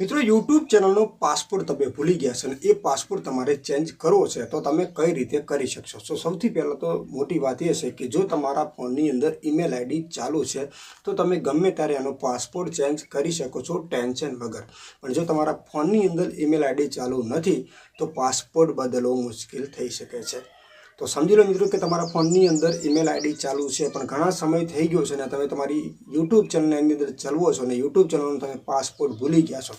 મિત્રો યુટ્યુબ ચેનલનો પાસપોર્ટ તમે ભૂલી ગયા છે અને એ પાસપોર્ટ તમારે ચેન્જ કરવો છે, તો તમે કઈ રીતે કરી શકશો? તો સૌથી પહેલાં તો મોટી વાત એ છે કે જો તમારા ફોનની અંદર ઈમેલ આઈડી ચાલુ છે, તો તમે ગમે ત્યારે એનો પાસપોર્ટ ચેન્જ કરી શકો છો ટેન્શન વગર. પણ જો તમારા ફોનની અંદર ઈમેલ આઈડી ચાલુ નથી, તો પાસપોર્ટ બદલવો મુશ્કેલ થઈ શકે છે. તો સમજી લો મિત્રો કે તમારા ફોનની અંદર ઈમેલ આઈડી ચાલુ છે, પણ ઘણા સમય થઈ ગયો છે અને તમે તમારી યુટ્યુબ ચેનલની અંદર ચલવો છો ને યુટ્યુબ ચેનલનો તમે પાસપોર્ટ ભૂલી ગયા છો.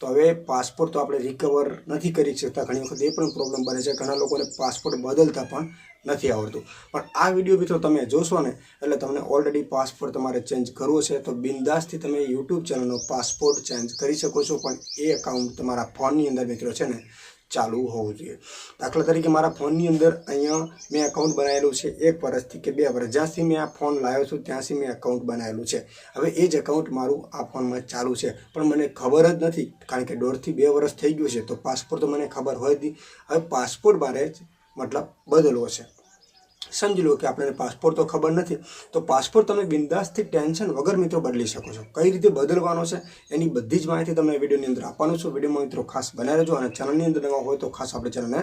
તો હવે પાસપોર્ટ તો આપણે રિકવર નથી કરી શકતા, ઘણી વખત એ પણ પ્રોબ્લેમ બને છે, ઘણા લોકોને પાસપોર્ટ બદલતા પણ નથી આવડતું. પણ આ વીડિયો મિત્રો તમે જોશો ને, એટલે તમને ઓલરેડી પાસપોર્ટ તમારે ચેન્જ કરવો છે, તો બિંદાસથી તમે યુટ્યુબ ચેનલનો પાસપોર્ટ ચેન્જ કરી શકો છો, પણ એ એકાઉન્ટ તમારા ફોનની અંદર મિત્રો છે ને ચાલુ હોવું જોઈએ. દાખલા તરીકે મારા ફોનની અંદર અહીંયા મેં એકાઉન્ટ બનાવેલું છે એક વર્ષથી કે બે વર્ષ. જ્યાંથી મેં આ ફોન લાવ્યો છું ત્યાંથી મેં એકાઉન્ટ બનાવેલું છે. હવે એ જ એકાઉન્ટ મારું આ ફોનમાં ચાલુ છે. પણ મને ખબર જ નથી, કારણ કે દોઢથી બે વર્ષ થઈ ગયું છે, તો પાસપોર્ટ તો મને ખબર હોય જ હવે પાસપોર્ટ મારે જ મતલબ બદલવો છે. સમજી લો કે આપણને પાસપોર્ટ તો ખબર નથી, તો પાસપોર્ટ તમે બિંદાસથી ટેન્શન વગર મિત્રો બદલી શકો છો. કઈ રીતે બદલવાનો છે, એની બધી જ માહિતી તમને વિડીયોની અંદર આપવાનું છું. વિડીયોમાં મિત્રો ખાસ બનાવી લેજો અને ચેનલની અંદર નવા હોય તો ખાસ આપણે ચેનલને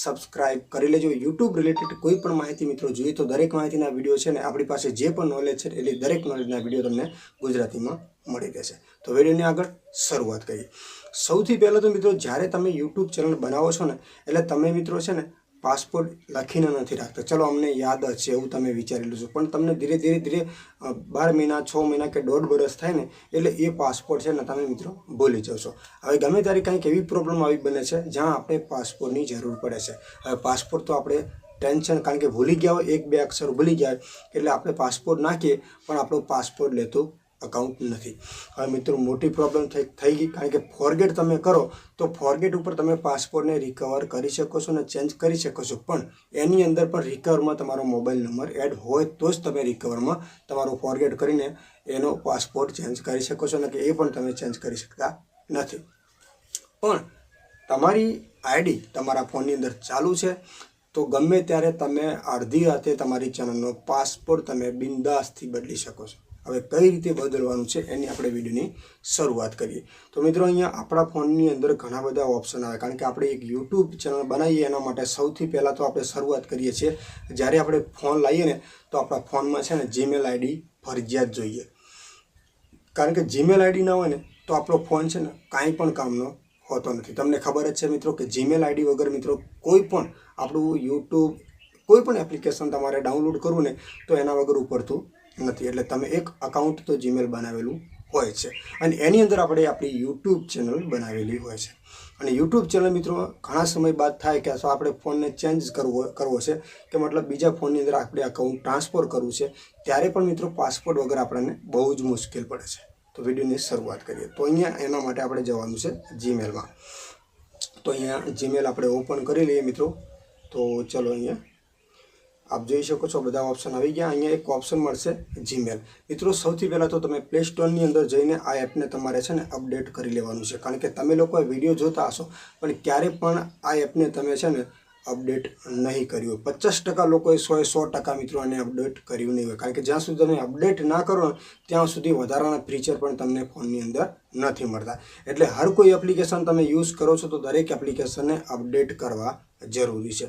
સબસ્ક્રાઇબ કરી લેજો. યુટ્યુબ રિલેટેડ કોઈ પણ માહિતી મિત્રો જોઈએ તો દરેક માહિતીના વીડિયો છે ને આપણી પાસે જે પણ નોલેજ છે એટલે દરેક નોલેજના વીડિયો તમને ગુજરાતીમાં મળી રહેશે. તો વિડીયોની આગળ શરૂઆત કરીએ. સૌથી પહેલાં તો મિત્રો જ્યારે તમે યુટ્યુબ ચેનલ બનાવો છો ને, એટલે તમે મિત્રો છે ને પાસપોર્ટ લખીને નથી રાખતા. ચલો, અમને યાદ હશે છે એવું તમે વિચારેલું છે. પણ તમને ધીરે ધીરે ધીરે બાર મહિના, છ મહિના કે દોઢ વર્ષ થાય ને, એટલે એ પાસપોર્ટ છે ને તમે મિત્રો ભૂલી જશો હવે ગમે ત્યારે કંઈક એવી પ્રોબ્લેમ આવી બને છે, જ્યાં આપણે પાસપોર્ટની જરૂર પડે છે. હવે પાસપોર્ટ તો આપણે ટેન્શન, કારણ કે ભૂલી ગયા હોય, એક બે અક્ષર ભૂલી ગયા હોય, એટલે આપણે પાસપોર્ટ નાખીએ, પણ આપણો પાસપોર્ટ લેતું અકાઉન્ટ નથી. હવે મિત્રો, મોટી પ્રોબ્લેમ થઈ થઈ ગઈ. કારણ કે ફોરગેટ તમે કરો, તો ફોરગેટ ઉપર તમે પાસપોર્ટને રિકવર કરી શકો છો અને ચેન્જ કરી શકો છો. પણ એની અંદર પણ રિકવરમાં તમારો મોબાઈલ નંબર એડ હોય તો જ તમે રિકવરમાં તમારો ફોરગેટ કરીને એનો પાસપોર્ટ ચેન્જ કરી શકો છો અને કે એ પણ તમે ચેન્જ કરી શકતા નથી. પણ તમારી આઈડી તમારા ફોનની અંદર ચાલુ છે, તો ગમે ત્યારે તમે અડધી રાતે તમારી ચેનલનો પાસપોર્ટ તમે બિંદાસથી બદલી શકો છો. હવે કઈ રીતે બદલવાનું છે એની આપણે વિડીયોની શરૂઆત કરીએ. તો મિત્રો, અહીંયા આપણા ફોનની અંદર ઘણા બધા ઓપ્શન આવે. કારણ કે આપણે એક યુટ્યુબ ચેનલ બનાવીએ એના માટે સૌથી પહેલાં તો આપણે શરૂઆત કરીએ છીએ. જ્યારે આપણે ફોન લાવીએ ને, તો આપણા ફોનમાં છે ને જીમેલ આઈડી ફરજિયાત જોઈએ. કારણ કે જીમેલ આઈડી ના હોય ને, તો આપણો ફોન છે ને કાંઈ પણ કામનો હોતો નથી. તમને ખબર જ છે મિત્રો કે જીમેલ આઈડી વગર મિત્રો કોઈ પણ આપણું યુટ્યુબ કોઈ પણ એપ્લિકેશન તમારે ડાઉનલોડ કરવું ને, તો એના વગર ઉપરતું નથી. એટલે તમે એક અકાઉન્ટ તો જીમેલ બનાવેલું હોય છે. અને એની અંદર આપણે આપણી યુટ્યુબ ચેનલ બનાવેલી હોય છે. અને યુટ્યુબ ચેનલ મિત્રો, ઘણા સમય બાદ થાય કે અથવા આપણે ફોનને ચેન્જ કરવો કરવો છે કે મતલબ બીજા ફોનની અંદર આપણે અકાઉન્ટ ટ્રાન્સફર કરવું છે, ત્યારે પણ મિત્રો પાસપોર્ટ વગર આપણને બહુ જ મુશ્કેલ પડે છે. તો વિડીયોની શરૂઆત કરીએ. તો અહીંયા એના માટે આપણે જવાનું છે જીમેલમાં તો અહીંયા જીમેલ આપણે ઓપન કરી લઈએ મિત્રો. તો ચલો અહીંયા આપ જોઈ શકો છો, બધા ઓપ્શન આવી ગયા. અહીંયા એક ઓપ્શન મળશે જીમેલ મિત્રો, સૌથી પહેલાં તો તમે પ્લે સ્ટોરની અંદર જઈને આ એપને તમારે છે ને અપડેટ કરી લેવાનું છે. કારણ કે તમે લોકો વીડિયો જોતા હશો, પણ ક્યારે પણ આ એપને તમે છે ને અપડેટ નહીં કર્યું પચાસ ટકા લોકોએ સો સો ટકા મિત્રો આને અપડેટ કર્યું નહીં હોય. કારણ કે જ્યાં સુધી તમે અપડેટ ના કરો ત્યાં સુધી વધારાના ફીચર પણ તમને ફોનની અંદર નથી મળતા. એટલે હર કોઈ એપ્લિકેશન તમે યુઝ કરો છો તો દરેક એપ્લિકેશનને અપડેટ કરવા જરૂરી છે.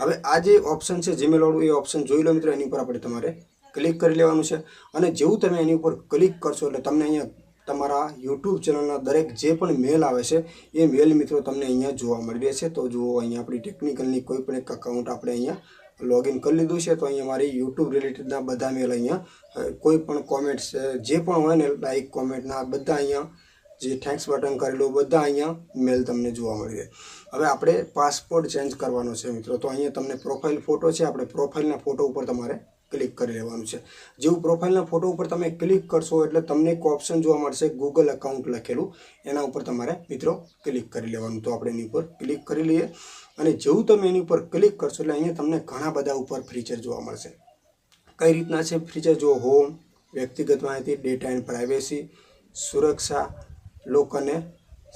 હવે આ જે ઓપ્શન છે જીમેલવાળું એ ઓપ્શન જોઈ લો મિત્રો, એની ઉપર આપણે તમારે ક્લિક કરી લેવાનું છે. અને જેવું તમે એની ઉપર ક્લિક કરશો એટલે તમને અહીંયા તમારા યુટ્યુબ ચેનલના દરેક જે પણ મેલ આવે છે, એ મેલ મિત્રો તમને અહીંયા જોવા મળી રહેશે. તો જુઓ, અહીંયા આપણી ટેકનિકલની કોઈ પણ એક અકાઉન્ટ આપણે અહીંયા લોગિન કરી લીધું છે, તો અહીંયા મારી યુટ્યુબ રિલેટેડના બધા મેલ અહીંયા કોઈ પણ કોમેન્ટ્સ જે પણ હોય ને લાઇક કોમેન્ટના બધા અહીંયા જે થેન્ક્સ બટન કરેલું બધા અહીંયા મેલ તમને જોવા મળી જાય હવે આપણે પાસપોર્ટ ચેન્જ કરવાનો છે મિત્રો. તો અહીંયા તમને પ્રોફાઇલ ફોટો છે, આપણે પ્રોફાઇલના ફોટો ઉપર તમારે ક્લિક કરી લેવાનું છે. જેવું પ્રોફાઇલના ફોટો ઉપર તમે ક્લિક કરશો એટલે તમને એક ઓપ્શન જોવા મળશે ગૂગલ અકાઉન્ટ લખેલું. એના ઉપર તમારે મિત્રો ક્લિક કરી લેવાનું. તો આપણે એની ઉપર ક્લિક કરી લઈએ. અને જેવું તમે એની ઉપર ક્લિક કરશો એટલે અહીંયા તમને ઘણા બધા ઉપર ફીચર જોવા મળશે. કઈ રીતના છે ફીચર જો હોમ વ્યક્તિગત માહિતી ડેટા એન્ડ પ્રાઇવેસી સુરક્ષા લોક અને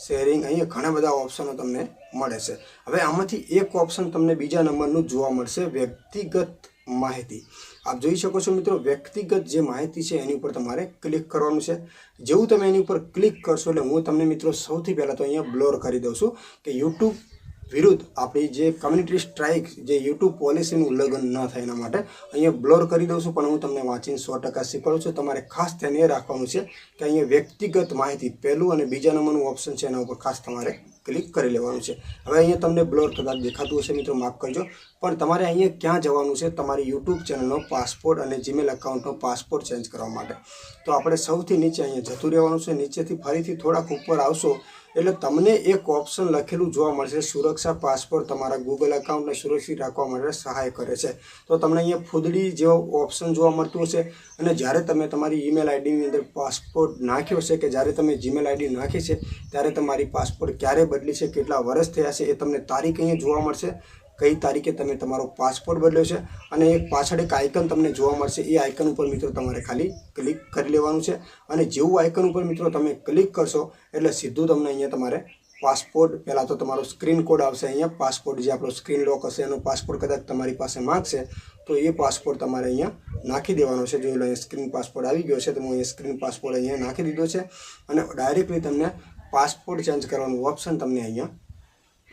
શેરિંગ અહીંયા ઘણા બધા ઓપ્શનો તમને મળે છે. હવે આમાંથી એક ઓપ્શન તમને બીજા નંબરનું જોવા મળશે, વ્યક્તિગત માહિતી. આપ જોઈ શકો છો મિત્રો, વ્યક્તિગત જે માહિતી છે એની ઉપર તમારે ક્લિક કરવાનું છે. જેવું તમે એની ઉપર ક્લિક કરશો એટલે હું તમને મિત્રો સૌથી પહેલાં તો અહીંયા બ્લોર કરી દઉં છું કે યુટ્યુબ વિરુદ્ધ આપણી જે કમ્યુનિટી સ્ટ્રાઇક જે યુટ્યુબ પોલિસીનું ઉલ્લંઘન ન થાય એના માટે, અહીંયા બ્લોર કરી દઉં છું, પણ હું તમને વાંચીને સો ટકા શીખવાડું છું. તમારે ખાસ ધ્યાન એ રાખવાનું છે કે અહીંયા વ્યક્તિગત માહિતી પહેલું અને બીજા નંબરનું ઓપ્શન છે, એના ઉપર ખાસ તમારે ક્લિક કરી લેવાનું છે. હવે અહીંયા તમને બ્લોર કદાચ દેખાતું હશે, મિત્રો, માફ કરજો. પણ તમારે અહીંયા ક્યાં જવાનું છે? તમારી યુટ્યુબ ચેનલનો પાસપોર્ટ અને જીમેલ એકાઉન્ટનો પાસપોર્ટ ચેન્જ કરવા માટે. તો આપણે સૌથી નીચે અહીંયા જતું રહેવાનું છે. નીચેથી ફરીથી થોડાક ઉપર આવશો એટલે તમને એક ઓપ્શન લખેલું જોવા મળશે, સુરક્ષા પાસપોર્ટ તમારા ગૂગલ એકાઉન્ટને સુરક્ષિત રાખવા માટે સહાય કરે છે. તો તમને અહીંયા ફૂદડી જેવો ઓપ્શન જોવા મળતું હશે અને જ્યારે તમે તમારી ઈમેલ આઈડીની અંદર પાસપોર્ટ નાખ્યો છે કે જ્યારે તમે જીમેલ આઈડી નાખી છે, ત્યારે તમારી પાસપોર્ટ ક્યારે બદલી છે, કેટલા વર્ષ થયા છે એ તમને તારીખ અહીંયા જોવા મળશે. કઈ તારીખે તમે તમારો પાસપોર્ટ બદલ્યો છે? અને એક પાછળ એક આઇકન તમને જોવા મળશે. એ આઇકન ઉપર મિત્રો તમારે ખાલી ક્લિક કરી લેવાનું છે. અને જેવું આઇકન ઉપર મિત્રો તમે ક્લિક કરશો, એટલે સીધું તમને અહીંયા તમારે પાસપોર્ટ, પહેલાં તો તમારો સ્ક્રીન કોડ આવશે અહીંયા. પાસપોર્ટ જે આપણો સ્ક્રીન લોક હશે, એનો પાસપોર્ટ કદાચ તમારી પાસે માગશે, તો એ પાસપોર્ટ તમારે અહીંયા નાખી દેવાનો છે. જોઈ લો અહીંયા સ્ક્રીન પાસપોર્ટ આવી ગયો છે, તો હું અહીંયા સ્ક્રીન પાસપોર્ટ અહીંયા નાખી દીધો છે. અને ડાયરેક્ટલી તમને પાસપોર્ટ ચેન્જ કરવાનું ઓપ્શન તમને અહીંયા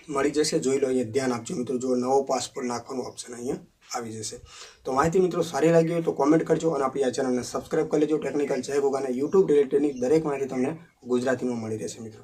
મળી જશે. જોઈ લો, અહીંયા ધ્યાન આપજો મિત્રો. જો નવો પાસપોર્ટ નાખવાનું ઓપ્શન અહીંયા આવી જશે. તો માહિતી મિત્રો સારી લાગી હોય તો કોમેન્ટ કરજો અને આપણી આ ચેનલને સબસ્ક્રાઈબ કરી લેજો. ટેકનિકલ જય ગોગાને યુટ્યુબ રિલેટેડની દરેક માહિતી તમને ગુજરાતીમાં મળી રહેશે મિત્રો.